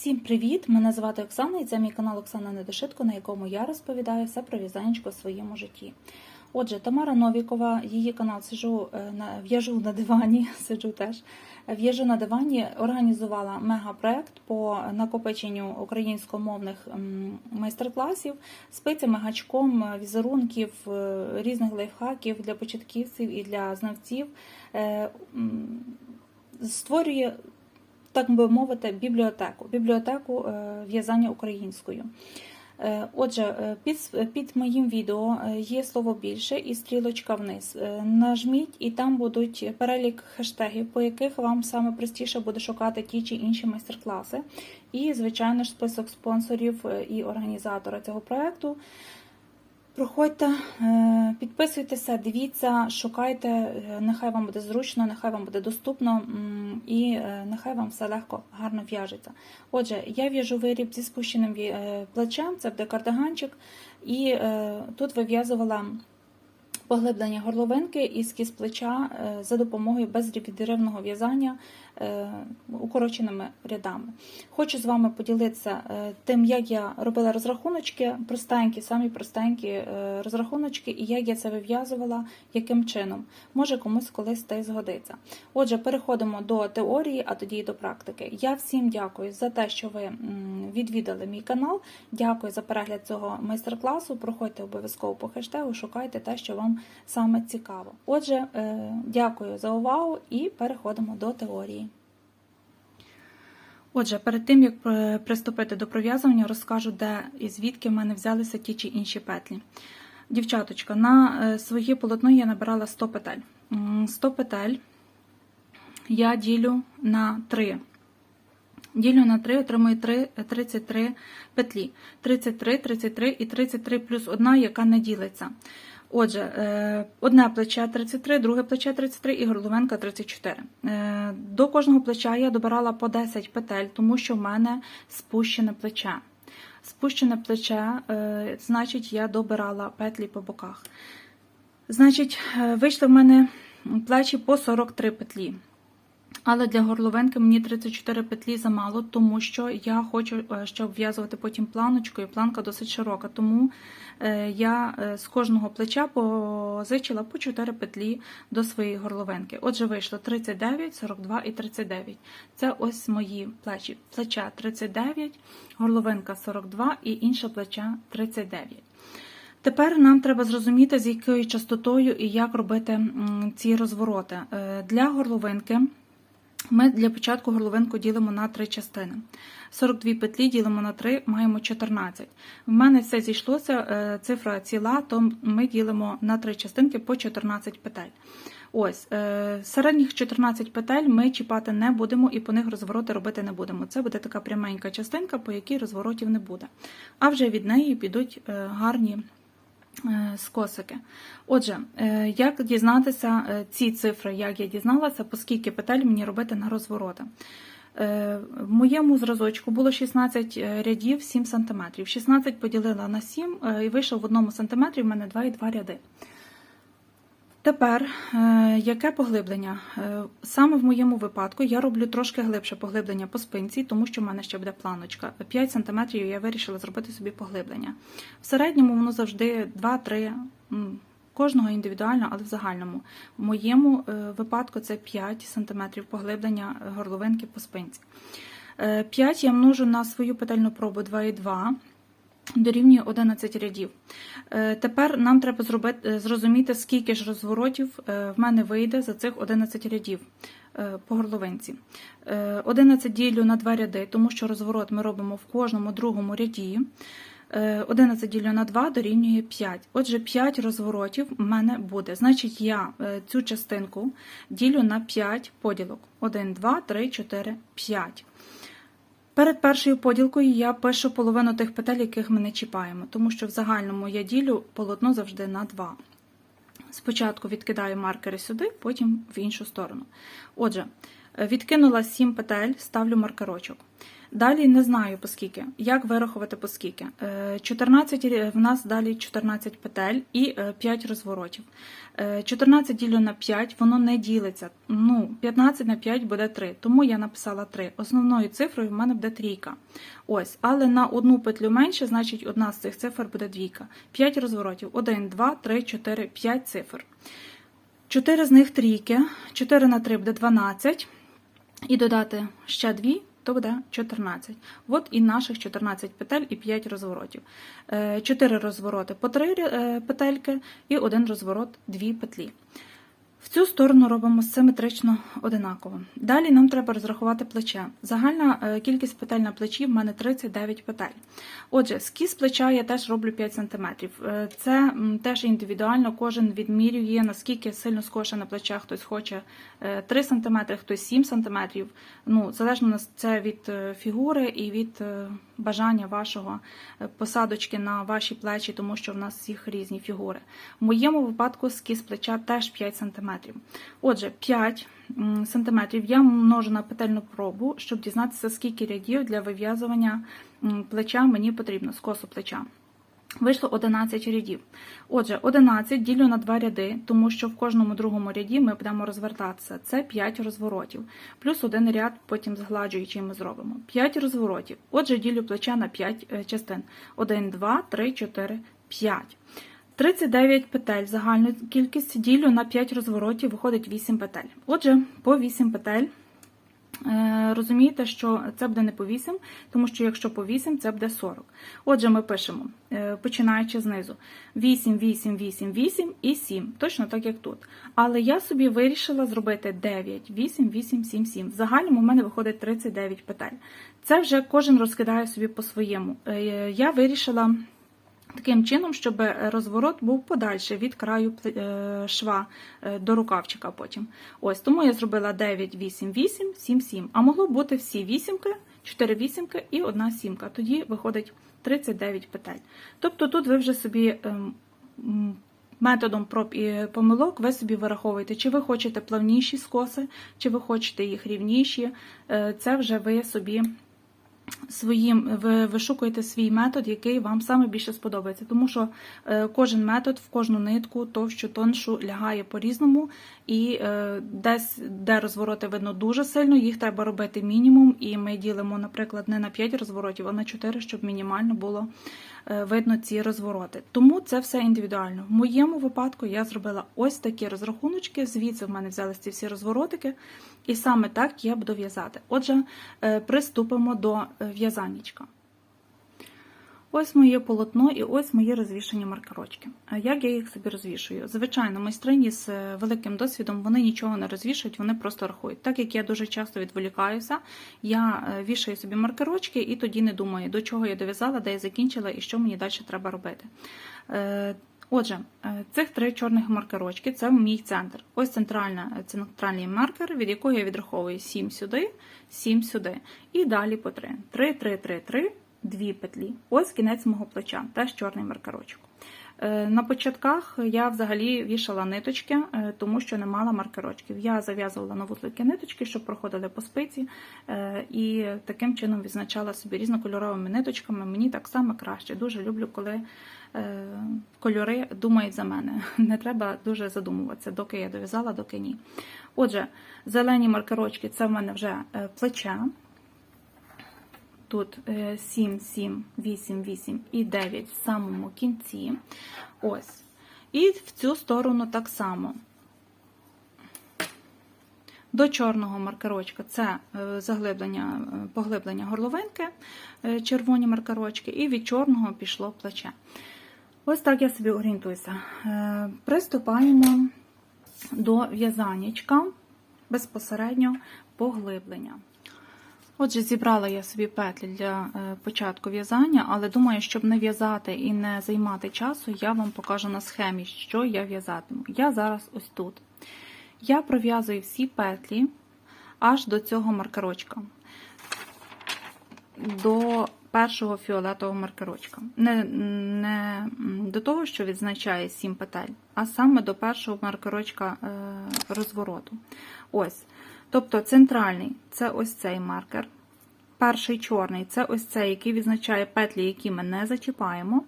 Всім привіт! Мене звати Оксана і це мій канал Оксана Недошитко, на якому я розповідаю все про в'язанечко в своєму житті. Отже, Тамара Новікова, її канал сижу е, на в'яжу на дивані, сиджу теж. В'яжу на дивані, організувала мегапроект по накопиченню українськомовних майстер-класів спицями, гачком, е, візерунків, е, різних лайфхаків для початківців і для знавців. Створює так би мовити, бібліотеку, бібліотеку е, в'язання українською. Е, Отже, е, під, під моїм відео є слово більше і стрілочка вниз. Нажміть, і там будуть перелік хештегів, по яких вам саме простіше буде шукати ті чи інші майстер-класи. І, звичайно ж, список спонсорів і організатора цього проєкту. Проходьте, е, підписуйтеся, дивіться, шукайте, е, нехай вам буде зручно, нехай вам буде доступно і е, нехай вам все легко, гарно в'яжеться. Отже, я в'яжу виріб зі спущеним плечем, це буде кардиганчик, і тут вив'язувала поглиблення горловинки і скіз плеча за допомогою безрівідривного в'язання укороченими рядами. Хочу з вами поділитися е, тим, як я робила розрахуночки, простенькі, самі простенькі е, розрахуночки, і як я це вив'язувала, яким чином. Може комусь колись те згодиться. Отже, переходимо до теорії, а тоді й до практики. Я всім дякую за те, що ви відвідали мій канал. Дякую за перегляд цього майстер-класу. Проходьте обов'язково по хештегу, шукайте те, що вам саме цікаво. Отже, е, дякую за увагу і переходимо до теорії. Отже, перед тим як е, приступити до пров'язування, розкажу, де і звідки в мене взялися ті чи інші петлі. Дівчаточка, на е, своє полотно я набирала 100 петель. 100 петель я ділю на 3. Ділю на 3, отримую 3, 33 петлі. 33, 33 і 33 плюс одна, яка не ділиться. Отже, е, одне плече 33, друге плече 33 і горловинка 34. Е, До кожного плеча я добирала по 10 петель, тому що в мене спущене плече. Спущене плече, е, значить, я добирала петлі по боках. Значить, вийшли в мене плечі по 43 петлі. Але для горловинки мені 34 петлі замало, тому що я хочу, е, щоб в'язувати потім планочкою. Планка досить широка, тому е, я е, з кожного плеча позичила по 4 петлі до своєї горловинки. Отже, вийшло 39, 42 і 39. Це ось мої плечі. Плеча 39, горловинка 42 і інше плеча 39. Тепер нам треба зрозуміти, з якою частотою і як робити ці розвороти. Для горловинки ми для початку горловинку ділимо на три частини. 42 петлі ділимо на 3, маємо 14. В мене все зійшлося, е, цифра ціла, то ми ділимо на три частинки по 14 петель. Ось, е, середніх 14 петель ми чіпати не будемо і по них розвороти робити не будемо. Це буде така пряменька частинка, по якій розворотів не буде. А вже від неї підуть е, гарні е, скосики. Отже, е, як дізнатися е, ці цифри, як я дізналася, по скільки петель мені робити на розвороти. В моєму зразочку було 16 рядів 7 см. 16 поділила на 7 е, і вийшов в одному сантиметрі в мене 2,2 ряди. Тепер, е, яке поглиблення? Е, Саме в моєму випадку я роблю трошки глибше поглиблення по спинці, тому що в мене ще буде планочка. 5 см я вирішила зробити собі поглиблення. В середньому воно завжди 2-3, кожного індивідуально, але в загальному. В моєму е, випадку це 5 см поглиблення горловинки по спинці. 5 я множу на свою петельну пробу 2,2 дорівнює 11 рядів. Е, Тепер нам треба е, зрозуміти, скільки ж розворотів е, в мене вийде за цих 11 рядів по горловинці. Е, 11 ділю на 2 ряди, тому що розворот ми робимо в кожному другому ряді. Е, 11 ділю на 2 дорівнює 5. Отже, 5 розворотів в мене буде. Значить, я цю частинку ділю на 5 поділок. 1, 2, 3, 4, 5. Перед першою поділкою я пишу половину тих петель, яких ми не чіпаємо, тому що в загальному я ділю полотно завжди на два. Спочатку відкидаю маркери сюди, потім в іншу сторону. Отже, Відкинула 7 петель, ставлю маркерочок. Далі не знаю по скільки. Як вирахувати по скільки. Е, 14 рі- в нас далі 14 петель і е, 5 розворотів. Е, 14 ділю на 5, воно не ділиться. Ну, 15 на 5 буде 3, тому я написала 3. Основною цифрою в мене буде трійка. Ось, але на одну петлю менше, значить одна з цих цифр буде двійка. 5 розворотів. 1, 2, 3, 4, 5 цифр. 4 з них трійки, 4 на 3 буде 12, і додати ще 2, то буде 14. От і наших 14 петель і 5 розворотів. 4 розвороти по 3 е, петельки і один розворот 2 петлі. В цю сторону робимо симетрично одинаково. Далі нам треба розрахувати плече. Загальна е, кількість петель на плечі в мене 39 петель. Отже, скіз плеча я теж роблю 5 см. Е, Це теж індивідуально, кожен відмірює, наскільки сильно скоше на плечах хтось хоче е, 3 см, хтось 7 см. Ну, залежно це від е, фігури і від е, бажання вашого е, посадочки на ваші плечі, тому що в нас всіх різні фігури. В моєму випадку скіз плеча теж 5 см. Отже, 5 см я множу на петельну пробу, щоб дізнатися, скільки рядів для вив'язування плеча мені потрібно, скосу плеча. Вийшло 11 рядів. Отже, 11 ділю на 2 ряди, тому що в кожному другому ряді ми будемо розвертатися. Це 5 розворотів. Плюс один ряд, потім згладжуючи ми зробимо. 5 розворотів. Отже, ділю плеча на 5 е, частин. 1, 2, 3, 4, 5. 39 петель. Загальну кількість ділю на 5 розворотів виходить 8 петель. Отже, по 8 петель. Е, Розумієте, що це буде не по 8, тому що якщо по 8, це буде 40. Отже, ми пишемо, е, починаючи знизу: 8, 8, 8, 8 і 7, точно так як тут. Але я собі вирішила зробити 9, 8, 8, 7, 7. В загальному у мене виходить 39 петель. Це вже кожен розкидає собі по-своєму. Е, Я вирішила. Таким чином, щоб розворот був подальше від краю е, шва е, до рукавчика потім. Ось тому я зробила 9, 8, 8, 7, 7. А могло бути всі вісімки, 4 вісімки і одна сімка. Тоді виходить 39 петель. Тобто тут ви вже собі ем, методом проб і помилок ви собі вираховуєте, чи ви хочете плавніші скоси, чи ви хочете їх рівніші. Е, Це вже ви собі своїм ви вишукуєте свій метод, який вам саме більше сподобається, тому що е, кожен метод в кожну нитку, товщу, тоншу лягає по-різному, і е, десь де розвороти видно дуже сильно, їх треба робити мінімум. І ми ділимо, наприклад, не на 5 розворотів, а на 4, щоб мінімально було видно ці розвороти. Тому це все індивідуально. В моєму випадку я зробила ось такі розрахуночки. Звідси в мене взялися ці всі розворотики, і саме так я буду в'язати. Отже, е, приступимо до е, в'язаннячка. Ось моє полотно і ось мої розвішені маркерочки. А Як я їх собі розвішую? Звичайно, майстрині з е, великим досвідом вони нічого не розвішують, вони просто рахують. Так як я дуже часто відволікаюся, я е, вішаю собі маркерочки і тоді не думаю, до чого я дов'язала, де я закінчила і що мені далі треба робити. Е, Отже, цих три чорних маркерочки це мій центр. Ось центральна, центральний маркер, від якого я відраховую 7 сюди, 7 сюди. І далі по 3. 3, 3, 3, 3, дві петлі. Ось кінець мого плеча, теж чорний маркерочок. Е, На початках я взагалі вішала ниточки, е, тому що не мала маркерочків. Я зав'язувала на вузлики ниточки, щоб проходили по спиці, е, і таким чином відзначала собі різнокольоровими ниточками. Мені так само краще. Дуже люблю, коли кольори думають за мене. Не треба дуже задумуватися, доки я дов'язала, доки ні. Отже, зелені маркерочки це в мене вже плече. Тут е, 7, 7, 8, 8 і 9 в самому кінці. Ось. І в цю сторону так само. До чорного маркерочка це е, заглиблення, е, поглиблення горловинки, е, червоні маркерочки, і від чорного пішло плече. Ось так я собі орієнтуюся. Приступаємо до в'язаннячка безпосередньо поглиблення. Отже, зібрала я собі петлі для е, початку в'язання, але думаю, щоб не в'язати і не займати часу, я вам покажу на схемі, що я в'язатиму. Я зараз ось тут. Я пров'язую всі петлі аж до цього маркерочка. До першого фіолетового маркерочка. Не, не до того, що відзначає 7 петель, а саме до першого маркерочка е, розвороту. Ось. Тобто центральний це ось цей маркер. Перший чорний це ось цей, який відзначає петлі, які ми не зачіпаємо.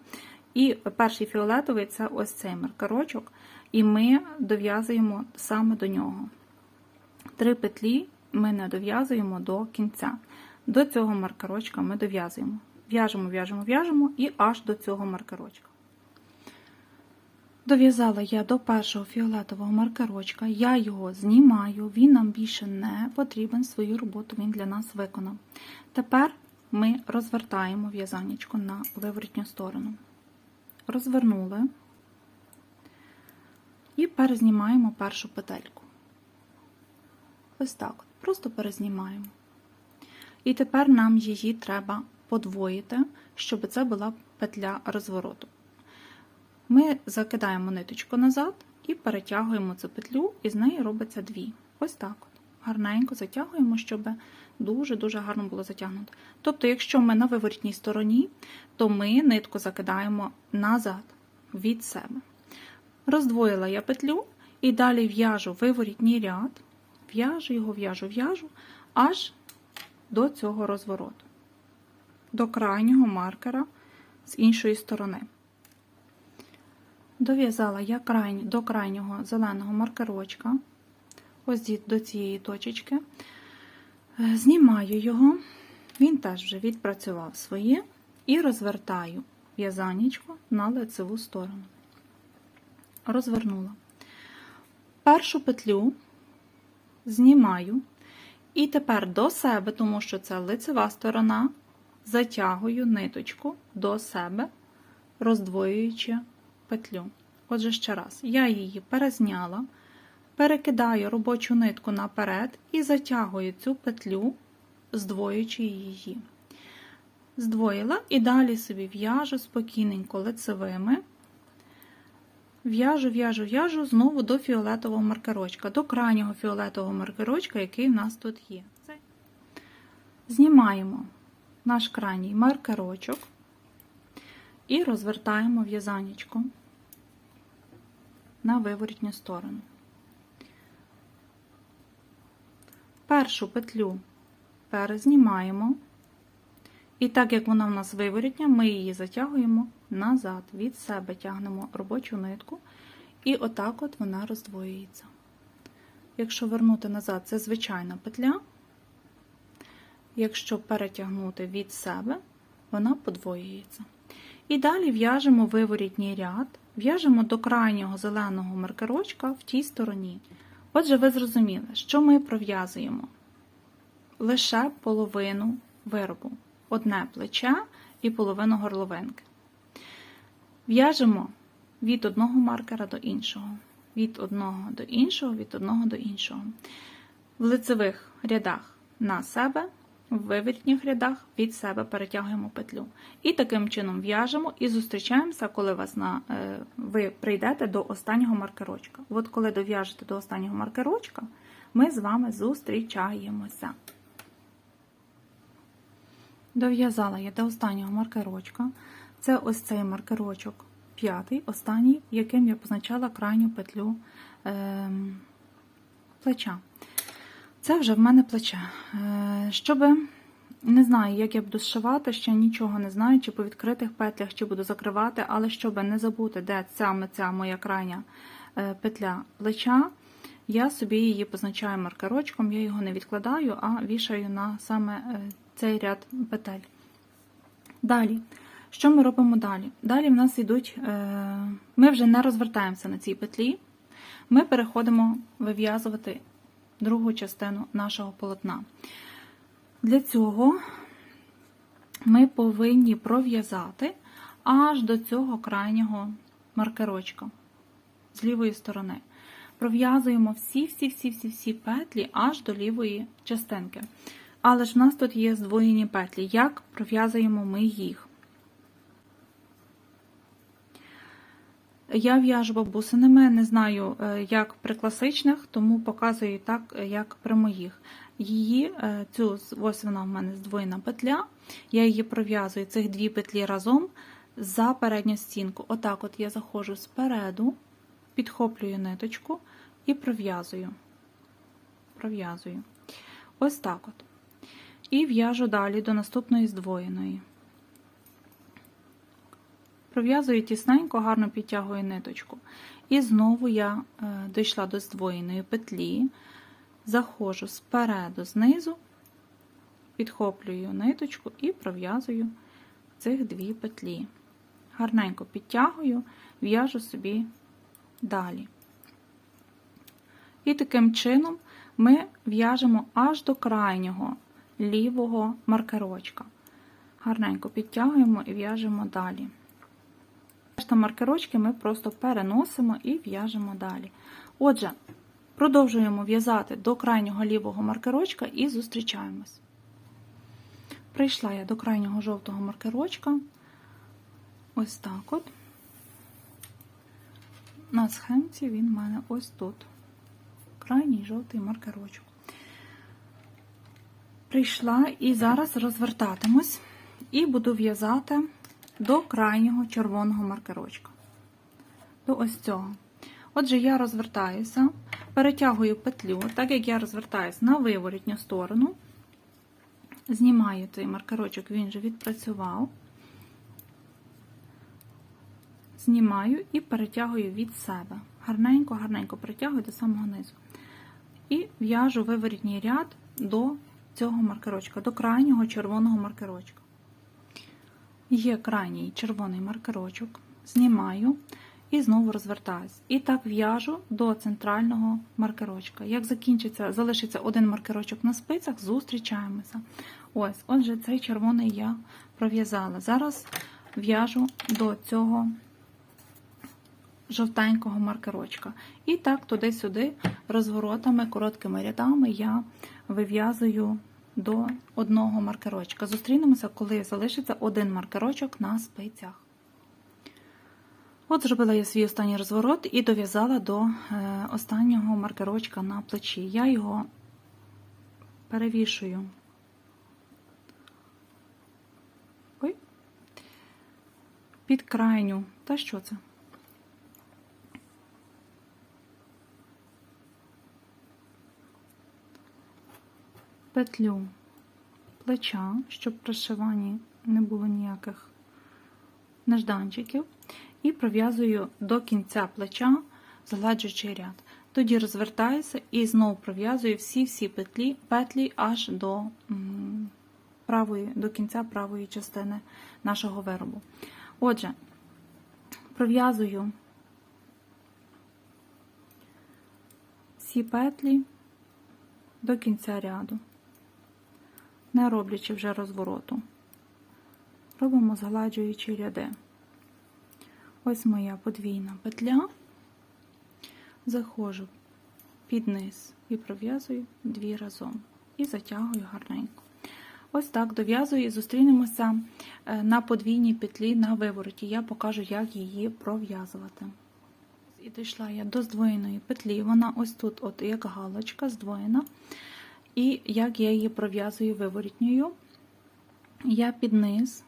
І перший фіолетовий це ось цей маркерочок, і ми дов'язуємо саме до нього. Три петлі ми не дов'язуємо до кінця. До цього маркерочка ми дов'язуємо. В'яжемо, в'яжемо, в'яжемо і аж до цього маркерочка. Дов'язала я до першого фіолетового маркерочка, я його знімаю, він нам більше не потрібен, свою роботу він для нас виконав. Тепер ми розвертаємо в'язанечко на виворотню сторону. Розвернули і перезнімаємо першу петельку. Ось так, просто перезнімаємо. І тепер нам її треба подвоїти, щоб це була петля розвороту. Ми закидаємо ниточку назад і перетягуємо цю петлю, і з неї робиться дві. Ось так. Гарненько затягуємо, щоб дуже-дуже гарно було затягнуто. Тобто, якщо ми на виворітній стороні, то ми нитку закидаємо назад від себе. Роздвоїла я петлю і далі в'яжу виворітній ряд, в'яжу його, в'яжу, в'яжу, аж до цього розвороту, до крайнього маркера з іншої сторони. Дов'язала я крайні, до крайнього зеленого маркерочка, ось до цієї точечки, Е, знімаю його, він теж вже відпрацював своє, і розвертаю в'язанечко на лицеву сторону. Розвернула. Першу петлю знімаю, і тепер до себе, тому що це лицева сторона, затягую ниточку до себе, роздвоюючи петлю. Отже, ще раз, я її перезняла, перекидаю робочу нитку наперед і затягую цю петлю, здвоюючи її. Здвоїла і далі собі в'яжу спокійненько лицевими. В'яжу, в'яжу, в'яжу знову до фіолетового маркерочка, до крайнього фіолетового маркерочка, який в нас тут є. Знімаємо наш крайній маркерочок і розвертаємо в'язанечко на виворітню сторону. Першу петлю перезнімаємо, і так як вона в нас виворітня, ми її затягуємо назад, від себе тягнемо робочу нитку, і отак от вона роздвоюється. Якщо вернути назад, це звичайна петля. Якщо перетягнути від себе, вона подвоюється. І далі в'яжемо виворітній ряд, в'яжемо до крайнього зеленого маркерочка в тій стороні. Отже, ви зрозуміли, що ми пров'язуємо лише половину виробу, одне плече і половину горловинки. В'яжемо від одного маркера до іншого, від одного до іншого, від одного до іншого. В лицевих рядах на себе, в виворітніх рядах від себе перетягуємо петлю. І таким чином в'яжемо і зустрічаємося, коли вас на, е, ви прийдете до останнього маркерочка. От коли дов'яжете до останнього маркерочка, ми з вами зустрічаємося. Дов'язала я до останнього маркерочка. Це ось цей маркерочок п'ятий, останній, яким я позначала крайню петлю е, плеча. Це вже в мене плече. Е, щоби, не знаю, як я буду зшивати, ще нічого не знаю, чи по відкритих петлях, чи буду закривати, але щоб не забути, де саме ця моя крайня е, петля плеча, я собі її позначаю маркерочком, я його не відкладаю, а вішаю на саме е, цей ряд петель. Далі. Що ми робимо далі? Далі в нас йдуть, ми вже не розвертаємося на цій петлі, ми переходимо вив'язувати другу частину нашого полотна. Для цього ми повинні пров'язати аж до цього крайнього маркерочка з лівої сторони. Пров'язуємо всі-всі-всі-всі петлі аж до лівої частинки. Але ж в нас тут є здвоєні петлі. Як пров'язуємо ми їх? Я в'яжу бабусинами, не знаю, е, як при класичних, тому показую так, як при моїх. Її, е, цю, ось вона в мене здвоєна петля, я її пров'язую цих дві петлі разом за передню стінку. Отак от я заходжу спереду, підхоплюю ниточку і пров'язую. Пров'язую. Ось так от. І в'яжу далі до наступної здвоєної. Пров'язую тісненько, гарно підтягую ниточку. І знову я е, дійшла до здвоєної петлі, заходжу спереду, знизу, підхоплюю ниточку і пров'язую цих дві петлі. Гарненько підтягую, в'яжу собі далі. І таким чином ми в'яжемо аж до крайнього лівого маркерочка. Гарненько підтягуємо і в'яжемо далі. Решта маркерочки ми просто переносимо і в'яжемо далі. Отже, продовжуємо в'язати до крайнього лівого маркерочка і зустрічаємось. Прийшла я до крайнього жовтого маркерочка. Ось так от. На схемці він в мене ось тут. Крайній жовтий маркерочок. Прийшла і зараз розвертатимусь і буду в'язати до крайнього червоного маркерочка. До ось цього. Отже, я розвертаюся, перетягую петлю, так як я розвертаюся на виворітню сторону, знімаю цей маркерочок, він вже відпрацював, знімаю і перетягую від себе. Гарненько, гарненько перетягую до самого низу. І в'яжу виворітній ряд до цього маркерочка, до крайнього червоного маркерочка. Є крайній червоний маркерочок, знімаю і знову розвертаюсь. І так в'яжу до центрального маркерочка. Як закінчиться, залишиться один маркерочок на спицях, зустрічаємося. Ось, отже, цей червоний я пров'язала. Зараз в'яжу до цього жовтенького маркерочка. І так туди-сюди розворотами, короткими рядами я вив'язую до одного маркерочка. Зустрінемося, коли залишиться один маркерочок на спицях. От зробила я свій останній розворот і дов'язала до е, останнього маркерочка на плечі. Я його перевішую. Ой, під крайню. Та що це? Петлю плеча, щоб при шиванні не було ніяких нежданчиків, і пров'язую до кінця плеча згладжуючий ряд. Тоді розвертаюся і знову пров'язую всі-всі петлі петлі аж до правої, до кінця правої частини нашого виробу. Отже, пров'язую всі петлі до кінця ряду не роблячи вже розвороту. Робимо згладжуючі ряди. Ось моя подвійна петля, заходжу під низ і пров'язую дві разом. І затягую гарненько. Ось так дов'язую і зустрінемося е, на подвійній петлі на вивороті. Я покажу, як її пров'язувати. І дійшла я до здвоєної петлі, вона ось тут, от як галочка, здвоєна. І як я її пров'язую виворітньою, я під низ,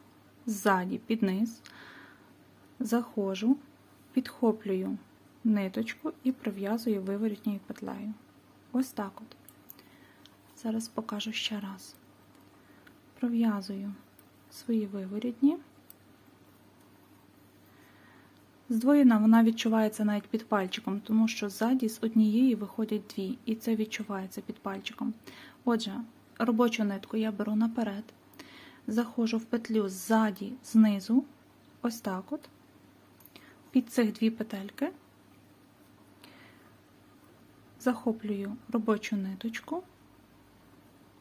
ззаді, під низ, заходжу, підхоплюю ниточку і пров'язую виворітньою петлею. Ось так от. Зараз покажу ще раз. Пров'язую свої виворітні. Здвоєна вона відчувається навіть під пальчиком, тому що ззаді з однієї виходять дві, і це відчувається під пальчиком. Отже, робочу нитку я беру наперед, заходжу в петлю ззаді, знизу, ось так от, під цих дві петельки, захоплюю робочу ниточку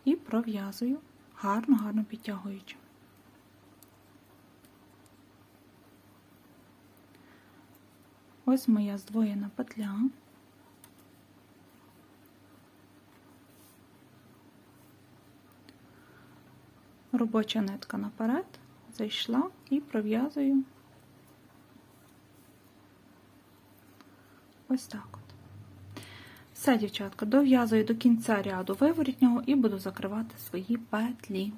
і пров'язую гарно-гарно підтягуючи. Ось моя здвоєна петля. Робоча нитка наперед, зайшла і пров'язую ось так от. Все, дівчатка, дов'язую до кінця ряду виворітнього і буду закривати свої петлі.